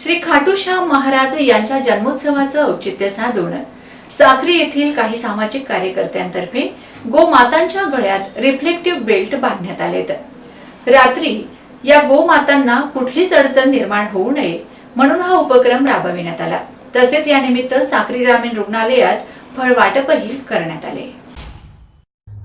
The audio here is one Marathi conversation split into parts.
श्री खाटूशाह महाराज यांच्या जन्मोत्सवाचं औचित्य साधून साक्री येथील काही सामाजिक कार्यकर्त्यांतर्फे गोमातांच्या गळ्यात रिफ्लेक्टिव्ह बेल्ट बांधण्यात आलेत. रात्री या गोमातांना कुठलीच अडचण निर्माण होऊ नये म्हणून हा उपक्रम राबविण्यात आला. तसेच या निमित्त साक्री ग्रामीण रुग्णालयात फळ वाटपही करण्यात आले.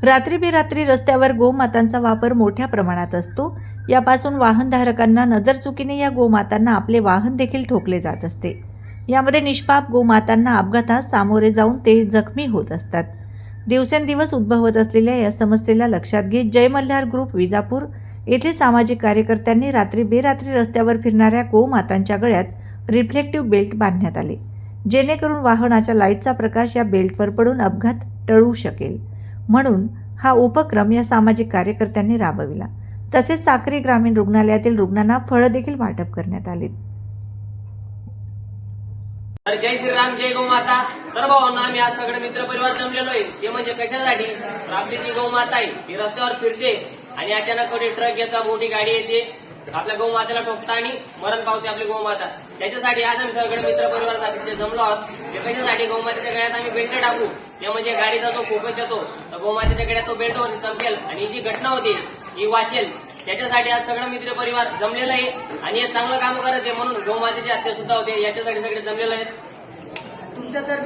रात्री बेरात्री रस्त्यावर गोमातांचा वापर मोठ्या प्रमाणात असतो. यापासून वाहनधारकांना नजर चुकीने या गोमातांना आपले वाहन देखील ठोकले जात असते. यामध्ये निष्पाप गोमातांना अपघातात सामोरे जाऊन ते जखमी होत असतात. दिवसेंदिवस उद्भवत असलेल्या या समस्येला लक्षात घेत जय मल्हार ग्रुप विजापूर येथील सामाजिक कार्यकर्त्यांनी रात्री बेरात्री रस्त्यावर फिरणाऱ्या गोमातांच्या गळ्यात रिफ्लेक्टिव्ह बेल्ट बांधण्यात आले. जेणेकरून वाहनाच्या लाईटचा प्रकाश या बेल्टवर पडून अपघात टळू शकेल. म्हणून हा उपक्रम या सामाजिक कार्यकर्त्यांनी राबविला. तसेच साक्री ग्रामीण रुग्णालयातील रुग्णांना फळं देखील वाटप करण्यात आली. तर जय श्रीराम जय गोमाता तर भावांना आम्ही आज सगळे मित्र परिवार जमलेलो आहे. ते म्हणजे कशासाठी? तर आपली जी गोमाता आहे. ती रस्त्यावर फिरते आणि अचानक कोणी ट्रक येतात मोठी गाडी येते. आपल्या गौमातेला ठोकता आणि मरण पावते आपली गौमाता त्याच्यासाठी आज आम्ही सगळे मित्र परिवारासाठी जे जमलो आहोत. ते कशासाठी? गौमातेच्या गळ्यात आम्ही बेल्ट टाकू. ते म्हणजे गाडीचा जो फोकस येतो तर गौमातेच्या गळ्यात तो बेल्ट वरती चमकेल. आणि ही जी घटना होती ही वाचेल. त्याच्यासाठी आज सगळं मित्र परिवार जमलेलं आहे आणि हे चांगलं काम करत आहे म्हणून गोमातेची हत्या सुद्धा होते. याच्यासाठी सगळे जमलेले आहेत. तर